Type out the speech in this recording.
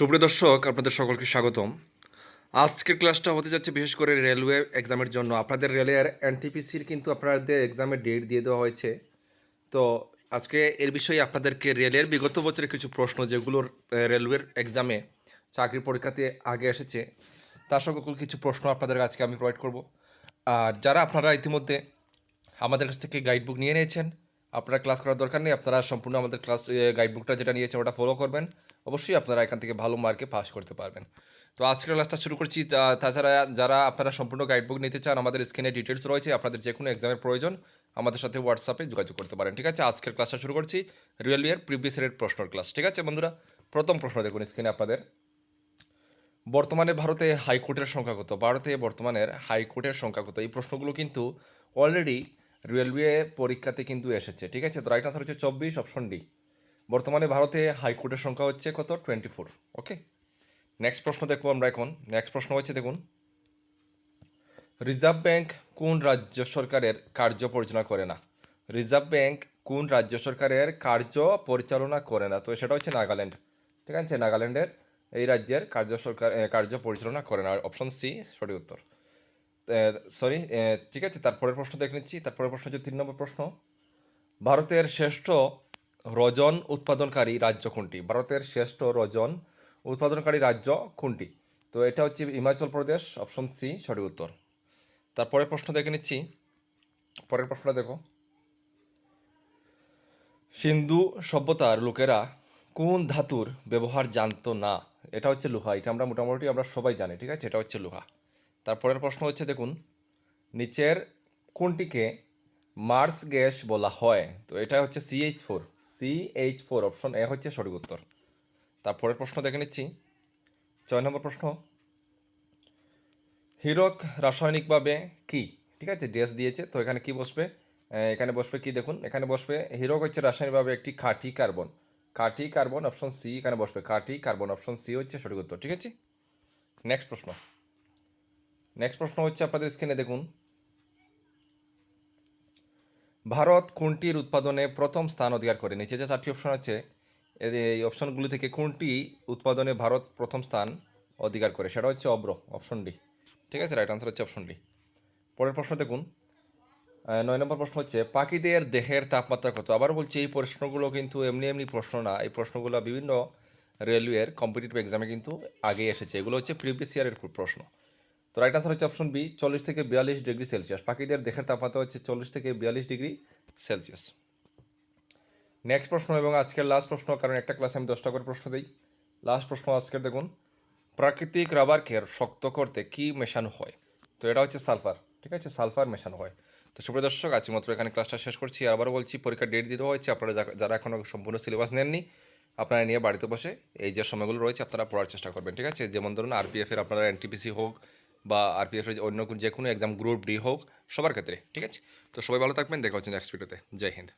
সুপ্রিয় দর্শক, আপনাদের সকলকে স্বাগতম। আজকের ক্লাসটা হতে যাচ্ছে বিশেষ করে রেলওয়ে এক্সামের জন্য। আপনাদের রেলওয়ের এনটিপিসির কিন্তু আপনাদের এক্সামের ডেট দিয়ে দেওয়া হয়েছে। তো আজকে এর বিষয়ে আপনাদেরকে রেলের বিগত বছরের কিছু প্রশ্ন, যেগুলোর রেলওয়ের এক্সামে চাকরির পরীক্ষাতে আগে এসেছে, তার সকল কিছু প্রশ্ন আপনাদের আজকে আমি প্রোভাইড করব। আর যারা আপনারা ইতিমধ্যে আমাদের কাছ থেকে গাইড বুক নিয়ে নিয়েছেন আপনারা ক্লাস করার দরকার নেই, আপনারা সম্পূর্ণ আমাদের ক্লাস গাইড বুকটা যেটা নিয়েছে ওটা ফলো করবেন। অবশ্যই আপনারা এখান থেকে ভালো মার্কে পাস করতে পারবেন। তো আজকের ক্লাসটা শুরু করছি তাছাড়া যারা আপনারা সম্পূর্ণ গাইড বুক নিতে চান, আমাদের স্ক্রিনে ডিটেলস রয়েছে, আপনাদের যে কোনো এক্সামের প্রয়োজন, আমাদের সাথে হোয়াটসঅ্যাপে যোগাযোগ করতে পারেন, ঠিক আছে? আজকের ক্লাসটা শুরু করছি রেলওয়ের প্রিভিয়াস ইয়ারের প্রশ্নের ক্লাস ঠিক আছে বন্ধুরা? প্রথম প্রশ্ন দেখুন স্ক্রিনে আপনাদের। বর্তমানে ভারতে হাইকোর্টের সংখ্যা কত? ভারতে বর্তমানের হাইকোর্টের সংখ্যা কত? এই প্রশ্নগুলো কিন্তু অলরেডি রেলওয়ে পরীক্ষাতে কিন্তু এসেছে, ঠিক আছে? তো রাইট আনসার হচ্ছে চব্বিশ অপশন ডি বর্তমানে ভারতে হাইকোর্টের সংখ্যা হচ্ছে কত? টোয়েন্টি ফোর ওকে নেক্সট প্রশ্ন দেখব আমরা এখন। নেক্সট প্রশ্ন হচ্ছে দেখুন। রিজার্ভ ব্যাংক কোন রাজ্য সরকারের কার্য পরিচালনা করে না? রিজার্ভ ব্যাংক কোন রাজ্য সরকারের কার্য পরিচালনা করে না? তো সেটা হচ্ছে নাগাল্যান্ড, ঠিক আছে? নাগাল্যান্ডের এই রাজ্যের কার্য সরকার কার্য পরিচালনা করে না। অপশন সি সঠিক উত্তর। সরি ঠিক আছে, তারপরের প্রশ্ন দেখে নিচ্ছি, তারপরের প্রশ্ন হচ্ছে তিন নম্বর প্রশ্ন। ভারতের শ্রেষ্ঠ রজন উৎপাদনকারী রাজ্য কোনটি? ভারতের শ্রেষ্ঠ রজন উৎপাদনকারী রাজ্য কোনটি? তো এটা হচ্ছে হিমাচল প্রদেশ অপশন সি সঠিক উত্তর। তারপরের প্রশ্ন দেখে নিচ্ছি। পরের প্রশ্নটা দেখো। সিন্ধু সভ্যতার লোকেরা কোন ধাতুর ব্যবহার জানতো না? এটা হচ্ছে লোহা, এটা আমরা মোটামুটি আমরা সবাই জানি, ঠিক আছে? এটা হচ্ছে লোহা। তারপরের প্রশ্ন হচ্ছে, দেখুন, নিচের কোনটিকে মার্স গ্যাস বলা হয়? তো এটা হচ্ছে CH four CH four option A হচ্ছে সঠিক উত্তর। তারপরের প্রশ্ন দেখে নিচ্ছি। ছয় নম্বর প্রশ্ন, হিরক রাসায়নিকভাবে কি? ঠিক আছে ড্রেস দিয়েছে, তো এখানে কি বসবে? এখানে বসবে কি? দেখুন, এখানে বসবে, হিরক হচ্ছে রাসায়নিকভাবে একটি খাঁটি কার্বন। খাঁটি কার্বন অপশন সি এখানে বসবে, খাঁটি কার্বন অপশন সি হচ্ছে সঠিক উত্তর, ঠিক আছে? নেক্সট প্রশ্ন নেক্সট প্রশ্ন হচ্ছে আপনাদের স্ক্রিনে দেখুন। ভারত কোনটির উৎপাদনে প্রথম স্থান অধিকার করে? নিচে যে চারটি অপশন আছে এই অপশনগুলি থেকে কোনটি উৎপাদনে ভারত প্রথম স্থান অধিকার করে? সেটা হচ্ছে অব্র অপশন ডি ঠিক আছে? রাইট আনসার হচ্ছে অপশন ডি পরের প্রশ্ন দেখুন। নয় নম্বর প্রশ্ন হচ্ছে, পাখিদের দেহের তাপমাত্রা কত? আবার বলছি, এই প্রশ্নগুলো কিন্তু এমনি এমনি প্রশ্ন না। এই প্রশ্নগুলো বিভিন্ন রেলওয়ের কম্পিটিটিভ এক্সামে কিন্তু আগে এসেছে। এগুলো হচ্ছে প্রিভিয়াস ইয়ারের প্রশ্ন। তো রাইট আনসার হচ্ছে অপশন বি চল্লিশ থেকে বিয়াল্লিশ ডিগ্রি সেলসিয়াস। পাখিদের দেহের তাপমাত্রা হচ্ছে চল্লিশ থেকে বিয়াল্লিশ ডিগ্রি সেলসিয়াস। নেক্সট প্রশ্ন এবং আজকের লাস্ট প্রশ্ন, কারণ একটা ক্লাসে আমি দশটা করে প্রশ্ন দিই। লাস্ট প্রশ্ন আজকের দেখুন, প্রাকৃতিক রাবারকে শক্ত করতে কি মেশানো হয়? তো এটা হচ্ছে সালফার ঠিক আছে? সালফার মেশানো হয়। তো সুপ্রিয় দর্শক আজকে মাত্র এখানে ক্লাসটা শেষ করছি। আবারও বলছি, পরীক্ষার ডেট দিতে হয়েছে। আপনারা যারা এখনও সম্পূর্ণ সিলেবাস নেননি, আপনারা নিয়ে বাড়িতে বসে এই যে সময়গুলো রয়েছে, আপনারা পড়ার চেষ্টা করবেন, ঠিক আছে? যেমন ধরুন আরপিএফের আপনারা এনটিপিসি হোক বা আর পি আরপিএফের অন্য যে কোনো এক্সাম গ্রুপ ডি হোক, সবার ক্ষেত্রে, ঠিক আছে? তো সবাই ভালো থাকবেন, দেখা হচ্ছে নেক্সট ভিডিওতে জয় হিন্দ।